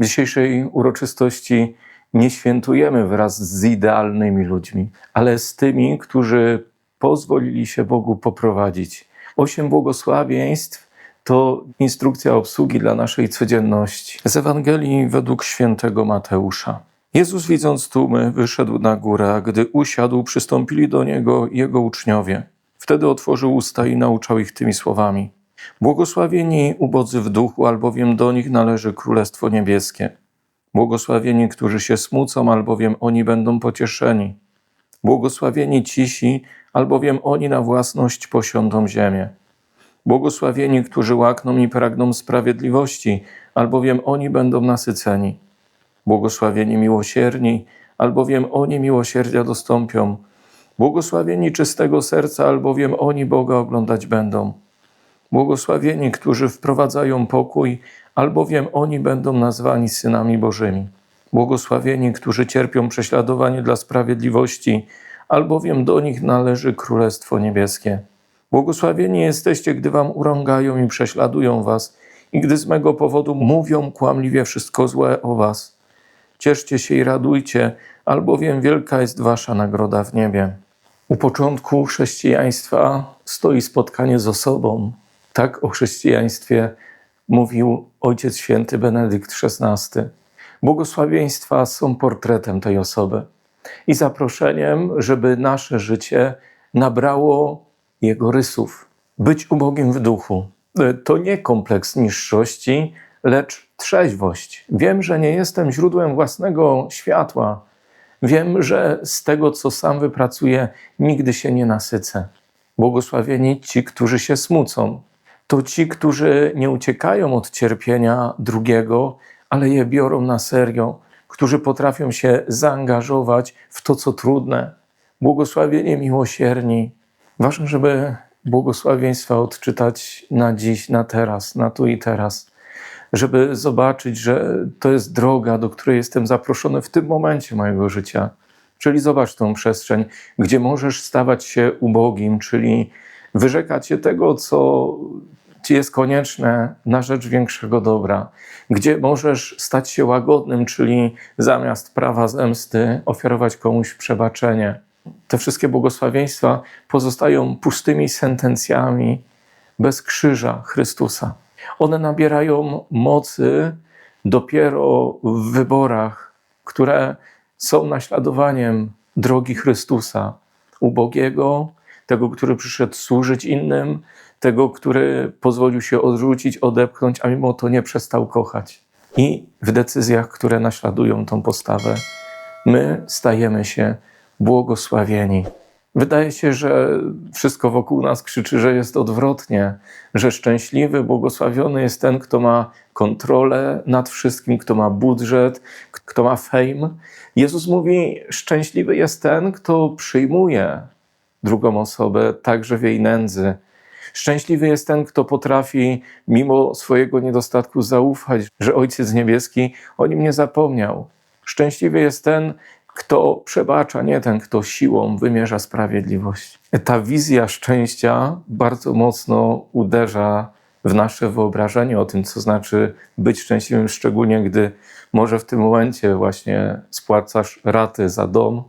W dzisiejszej uroczystości nie świętujemy wraz z idealnymi ludźmi, ale z tymi, którzy pozwolili się Bogu poprowadzić. Osiem błogosławieństw to instrukcja obsługi dla naszej codzienności. Z Ewangelii według świętego Mateusza. Jezus, widząc tłumy, wyszedł na górę, a gdy usiadł, przystąpili do niego jego uczniowie. Wtedy otworzył usta i nauczał ich tymi słowami. Błogosławieni ubodzy w duchu, albowiem do nich należy Królestwo Niebieskie. Błogosławieni, którzy się smucą, albowiem oni będą pocieszeni. Błogosławieni cisi, albowiem oni na własność posiądą ziemię. Błogosławieni, którzy łakną i pragną sprawiedliwości, albowiem oni będą nasyceni. Błogosławieni miłosierni, albowiem oni miłosierdzia dostąpią. Błogosławieni czystego serca, albowiem oni Boga oglądać będą. Błogosławieni, którzy wprowadzają pokój, albowiem oni będą nazwani synami Bożymi. Błogosławieni, którzy cierpią prześladowanie dla sprawiedliwości, albowiem do nich należy Królestwo Niebieskie. Błogosławieni jesteście, gdy wam urągają i prześladują was, i gdy z mego powodu mówią kłamliwie wszystko złe o was. Cieszcie się i radujcie, albowiem wielka jest wasza nagroda w niebie. U początku chrześcijaństwa stoi spotkanie z osobą. Tak o chrześcijaństwie mówił Ojciec Święty Benedykt XVI. Błogosławieństwa są portretem tej osoby i zaproszeniem, żeby nasze życie nabrało jego rysów. Być ubogim w duchu to nie kompleks niższości, lecz trzeźwość. Wiem, że nie jestem źródłem własnego światła. Wiem, że z tego, co sam wypracuję, nigdy się nie nasycę. Błogosławieni ci, którzy się smucą. To ci, którzy nie uciekają od cierpienia drugiego, ale je biorą na serio, którzy potrafią się zaangażować w to, co trudne. Błogosławieni miłosierni. Ważne, żeby błogosławieństwa odczytać na dziś, na teraz, na tu i teraz, żeby zobaczyć, że to jest droga, do której jestem zaproszony w tym momencie mojego życia. Czyli zobacz tą przestrzeń, gdzie możesz stawać się ubogim, czyli wyrzekać się tego, co ci jest konieczne na rzecz większego dobra, gdzie możesz stać się łagodnym, czyli zamiast prawa zemsty ofiarować komuś przebaczenie. Te wszystkie błogosławieństwa pozostają pustymi sentencjami bez krzyża Chrystusa. One nabierają mocy dopiero w wyborach, które są naśladowaniem drogi Chrystusa, ubogiego, tego, który przyszedł służyć innym, tego, który pozwolił się odrzucić, odepchnąć, a mimo to nie przestał kochać. I w decyzjach, które naśladują tą postawę, my stajemy się błogosławieni. Wydaje się, że wszystko wokół nas krzyczy, że jest odwrotnie, że szczęśliwy, błogosławiony jest ten, kto ma kontrolę nad wszystkim, kto ma budżet, kto ma fame. Jezus mówi: Szczęśliwy jest ten, kto przyjmuje drugą osobę także w jej nędzy. Szczęśliwy jest ten, kto potrafi, mimo swojego niedostatku, zaufać, że Ojciec Niebieski o nim nie zapomniał. Szczęśliwy jest ten, kto przebacza, nie ten, kto siłą wymierza sprawiedliwość. Ta wizja szczęścia bardzo mocno uderza w nasze wyobrażenie o tym, co znaczy być szczęśliwym, szczególnie gdy może w tym momencie właśnie spłacasz raty za dom,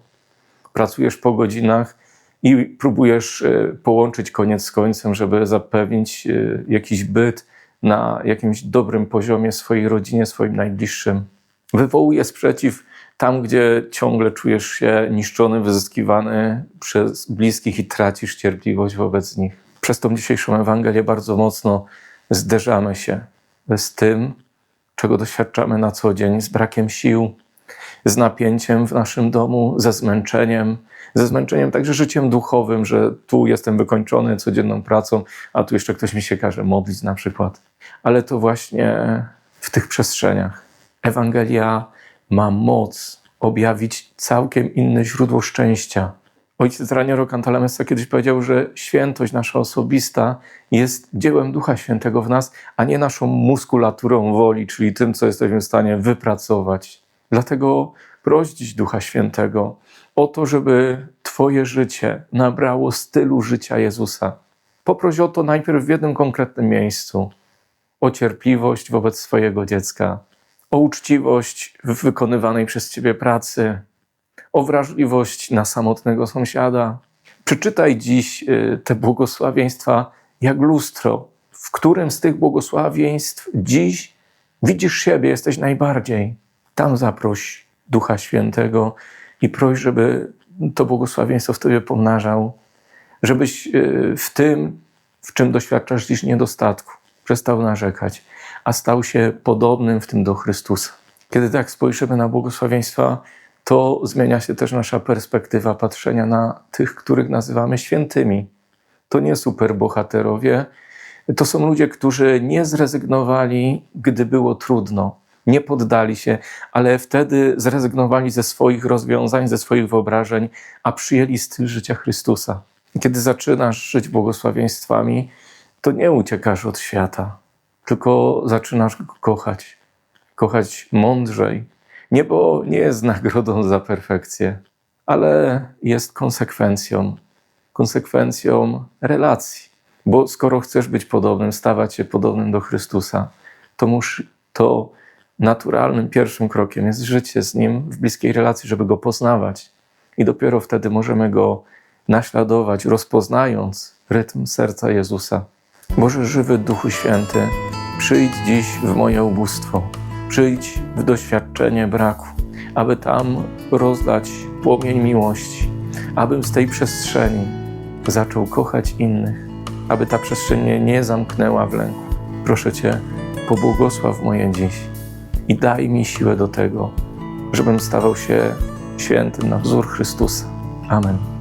pracujesz po godzinach i próbujesz e, połączyć koniec z końcem, żeby zapewnić e, jakiś byt na jakimś dobrym poziomie swojej rodzinie, swoim najbliższym. Wywołuje sprzeciw tam, gdzie ciągle czujesz się niszczony, wyzyskiwany przez bliskich i tracisz cierpliwość wobec nich. Przez tą dzisiejszą Ewangelię bardzo mocno zderzamy się z tym, czego doświadczamy na co dzień, z brakiem sił, z napięciem w naszym domu, ze zmęczeniem, ze zmęczeniem także życiem duchowym, że tu jestem wykończony codzienną pracą, a tu jeszcze ktoś mi się każe modlić na przykład. Ale to właśnie w tych przestrzeniach Ewangelia ma moc objawić całkiem inne źródło szczęścia. Ojciec Raniero Cantalamessa kiedyś powiedział, że świętość nasza osobista jest dziełem Ducha Świętego w nas, a nie naszą muskulaturą woli, czyli tym, co jesteśmy w stanie wypracować. Dlatego proś Ducha Świętego o to, żeby Twoje życie nabrało stylu życia Jezusa. Poproś o to najpierw w jednym konkretnym miejscu o cierpliwość wobec swojego dziecka, o uczciwość w wykonywanej przez Ciebie pracy, o wrażliwość na samotnego sąsiada. Przeczytaj dziś y, te błogosławieństwa jak lustro, w którym z tych błogosławieństw dziś widzisz siebie, jesteś najbardziej. Tam zaproś Ducha Świętego i proś, żeby to błogosławieństwo w Tobie pomnażał, żebyś y, w tym, w czym doświadczasz dziś niedostatku, przestał narzekać, a stał się podobnym w tym do Chrystusa. Kiedy tak spojrzymy na błogosławieństwa, to zmienia się też nasza perspektywa patrzenia na tych, których nazywamy świętymi. To nie superbohaterowie, to są ludzie, którzy nie zrezygnowali, gdy było trudno, nie poddali się, ale wtedy zrezygnowali ze swoich rozwiązań, ze swoich wyobrażeń, a przyjęli styl życia Chrystusa. Kiedy zaczynasz żyć błogosławieństwami, to nie uciekasz od świata, tylko zaczynasz go kochać. Kochać mądrzej. Niebo nie jest nagrodą za perfekcję, ale jest konsekwencją, konsekwencją relacji. Bo skoro chcesz być podobnym, stawać się podobnym do Chrystusa, to, musz, to naturalnym pierwszym krokiem jest życie z Nim w bliskiej relacji, żeby Go poznawać. I dopiero wtedy możemy Go naśladować, rozpoznając rytm serca Jezusa. Boże żywy Duchu Święty, przyjdź dziś w moje ubóstwo, przyjdź w doświadczenie braku, aby tam rozdać płomień miłości, abym z tej przestrzeni zaczął kochać innych, aby ta przestrzeń nie zamknęła w lęku. Proszę Cię, pobłogosław moje dziś i daj mi siłę do tego, żebym stawał się świętym na wzór Chrystusa. Amen.